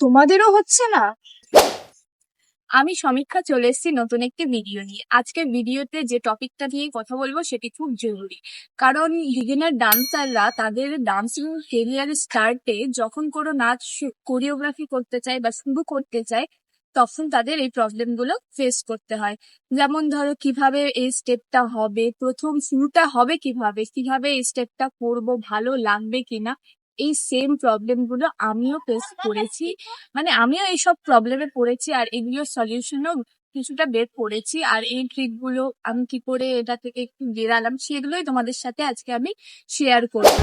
তোমাদেরও হচ্ছে না? আমি সমীক্ষা চলে এসেছি নতুন একটি ভিডিও নিয়ে। আজকের ভিডিওতে যে টপিকটা নিয়ে কথা বলব সেটি খুব জরুরি। কারণ বিগিনার ডান্সাররা তাদের ডান্সিং কেরিয়ার স্টার্টে যখন কোনো নাচ কোরিওগ্রাফি করতে চায় বা শুরু করতে চায়, তখন তাদের এই প্রবলেমগুলো ফেস করতে হয়। যেমন ধরো, কীভাবে এই স্টেপটা হবে, প্রথম শুরুটা হবে কীভাবে কীভাবে এই স্টেপটা করব, ভালো লাগবে কিনা এই সেম প্রবলেমগুলো আমিও ফেস করেছি। মানে আমিও এইসব প্রবলেমে পড়েছি আর এগুলোর সলিউশনও কিছুটা বের করেছি। আর এই ট্রিকগুলো আমি কি করে এটা থেকে একটু বেরালাম সেগুলোই তোমাদের সাথে আজকে আমি শেয়ার করব।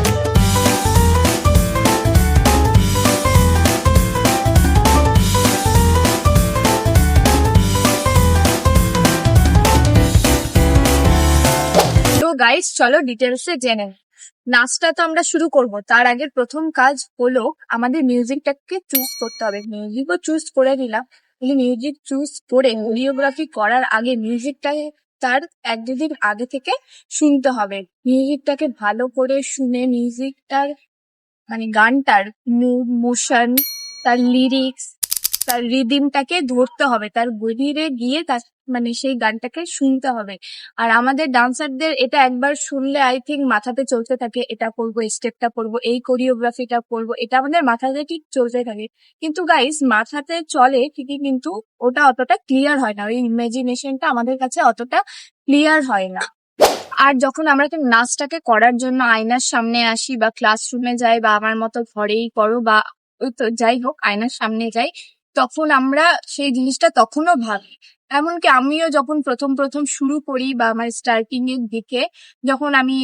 গাইস চলো ডিটেলসে জেনে। নাচটা তো আমরা শুরু করব। তার আগের প্রথম কাজ হলো আমাদের মিউজিকটাকে চুজ করতে হবে। মিউজিকও চুজ করে নিলাম। কিন্তু মিউজিক চুজ করে কোরিওগ্রাফি করার আগে মিউজিকটাকে তার এক দুদিন আগে থেকে শুনতে হবে। মিউজিকটাকে ভালো করে শুনে মিউজিকটার মানে গানটার মোশন তার লিরিক্স তার রিদিমটাকে ধরতে হবে। তার গভীরে গিয়ে তার মানে সেই গানটাকে শুনতে হবে। আর আমাদের ডান্সারদের এটা একবার শুনলে আই থিঙ্ক মাথাতে চলতে থাকে, এটা করব স্টেপটা করব, এই কোরিওগ্রাফিটা করব, এটা আমাদের মাথাতে ঠিক চলতে থাকে। কিন্তু গাইস মাথাতে চলে ঠিকই কিন্তু ওটা অতটা ক্লিয়ার হয় না, ওই ইমাজিনেশনটা আমাদের কাছে অতটা ক্লিয়ার হয় না। আর যখন আমরা একটা নাচটাকে করার জন্য আয়নার সামনে আসি বা ক্লাসরুমে যাই বা আমার মতো ঘরেই করো বা ওই তো যাই হোক, আয়নার সামনে যাই, তখন আমরা সেই জিনিসটা তখনও ভাবি। এমনকি আমিও যখন প্রথম প্রথম শুরু করি বা আমার স্টার্টিং এর দিকে, যখন আমি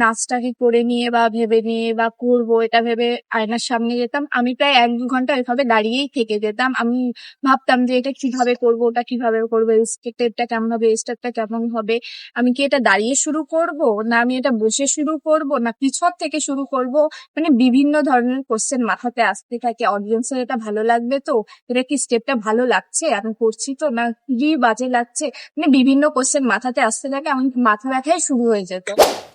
নাচটাকে করে নিয়ে বা ভেবে নিয়ে বা করব, এটা ভেবে আয়নার সামনে যেতাম, আমি প্রায় এক দু ঘণ্টা এভাবে দাঁড়িয়েই থেকে যেতাম। আমি ভাবতাম যে এটা কীভাবে করব, ওটা কীভাবে করব স্টেপটা কেমন হবে স্টেপটা কেমন হবে, আমি কি এটা দাঁড়িয়ে শুরু করব, না আমি এটা বসে শুরু করব, না পিছন থেকে শুরু করব? মানে বিভিন্ন ধরনের কোশ্চেন মাথাতে আসতে থাকে। অডিয়েন্সের এটা ভালো লাগবে তো? এটা কি স্টেপটা ভালো লাগছে? আমি করছি তো? না কি বাজে লাগছে। মানে বিভিন্ন কোশ্চেন মাথাতে আসতে থাকে এমনকি মাথা ব্যথাই শুরু হয়ে যেত।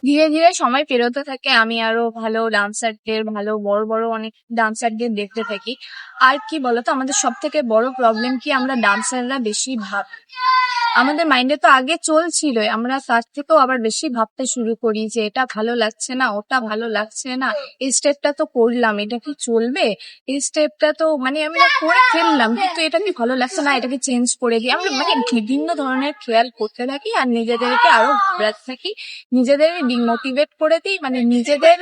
ধীরে ধীরে সময় পেরোতে থাকে, আমি আরও ভালো ডান্সারদের ভালো বড় বড় অনেক ডান্সারদের দেখতে থাকি। আর কি বলতো, আমাদের সব থেকে বড় প্রবলেম কি আমরা ডান্সাররা বেশি ভাব। আমাদের মাইন্ডে তো আগে চলছিল আমরা তার থেকেও আবার বেশি ভাবতে শুরু করি যে, এটা ভালো লাগছে না, ওটা ভালো লাগছে না। এই স্টেপটা তো করলাম, এটা কি চলবে? এই স্টেপটা তো মানে আমরা করে ফেললাম, কিন্তু এটা কি ভালো লাগছে না, এটাকে চেঞ্জ করে দিই আমরা মানে বিভিন্ন ধরনের খেয়াল করতে থাকি আর নিজেদেরকে আরও থাকি। নিজেদের ডিমোটিভেট করে দিই মানে নিজেদের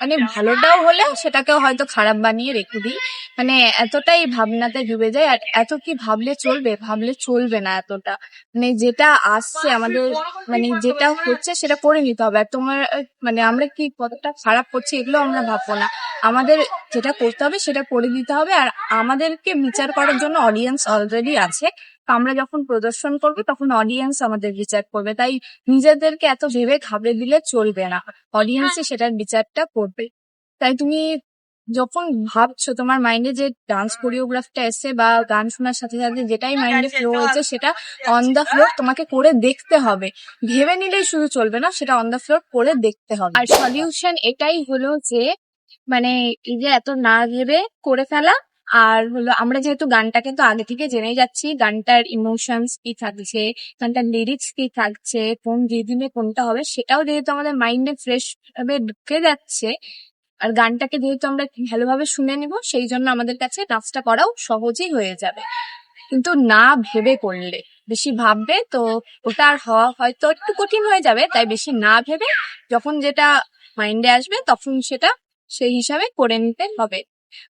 মানে ভালোটাও হলে সেটাকেও হয়তো খারাপ বানিয়ে রেখে দিই। মানে এতটাই ভাবনাতে ডুবে যায় আর এত কি ভাবলে চলবে ভাবলে চলবে না এতটা। মানে যেটা আসছে আমাদের মানে যেটা হচ্ছে সেটা করে নিতে হবে। আর তোমার মানে আমরা কি কতটা খারাপ করছি এগুলো আমরা ভাববো না। আমাদের যেটা করতে হবে সেটা করে দিতে হবে। আর আমাদেরকে বিচার করার জন্য অডিয়েন্স অলরেডি আছে। আমরা যখন প্রদর্শন করব তখন অডিয়েন্স আমাদের বিচার করবে। তাই নিজেদেরকে এত ভেবে ঘাবড়ে দিলে চলবে না। অডিয়েন্সই সেটার বিচারটা করবে। তাই তুমি যখন ভাবছ তোমার মাইন্ডে যে ডান্স কোরিওগ্রাফটা এসে বা গান শোনার সাথে সাথে যেটাই মাইন্ডে ফ্লো হয়েছে সেটা অন দ্য ফ্লোর তোমাকে করে দেখতে হবে। ভেবে নিলেই শুধু চলবে না সেটা অন দ্য ফ্লোর করে দেখতে হবে। আর সলিউশন এটাই হলো যে মানে এই যে এত না ভেবে করে ফেলা আর হলো আমরা যেহেতু গানটাকে তো আগে থেকে জেনে যাচ্ছি, গানটার ইমোশনস কি থাকছে, গানটার লিরিক্স কি থাকছে, কোন রিদিমে কোনটা হবে সেটাও যেহেতু আমাদের মাইন্ডে ফ্রেশ ভাবে ঢুকে যাচ্ছে, আর গানটাকে যেহেতু আমরা ভালোভাবে শুনে নিব, সেই জন্য আমাদের কাছে নাচটা করাও সহজই হয়ে যাবে। কিন্তু না ভেবে করলে, বেশি ভাববে তো ওটা আর হওয়া হয়তো একটু কঠিন হয়ে যাবে, তাই বেশি না ভেবে যখন যেটা মাইন্ডে আসবে তখন সেটা সেই হিসাবে করে নিতে হবে।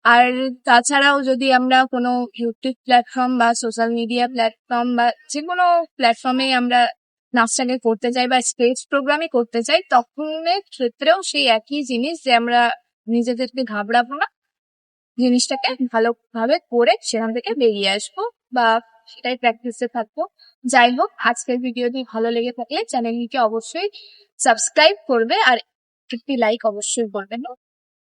আর তাছাড়াও যদি আমরা কোনো ইউটিউব প্ল্যাটফর্ম বা সোশ্যাল মিডিয়া প্ল্যাটফর্ম বা যে কোনো প্ল্যাটফর্মে আমরা নাচটাকে করতে চাই বা স্টেজ প্রোগ্রামই করতে চাই, তখনের ক্ষেত্রেও সেই একই জিনিস যে আমরা নিজেদেরকে ঘাবড়াবো না। জিনিসটাকে ভালোভাবে করে সেখান থেকে বেরিয়ে আসব বা সেটাই প্র্যাকটিসে থাকব। যাই হোক, আজকের ভিডিওটি ভালো লেগে থাকলে চ্যানেলটিকে অবশ্যই সাবস্ক্রাইব করবে আর একটি লাইক অবশ্যই করবেন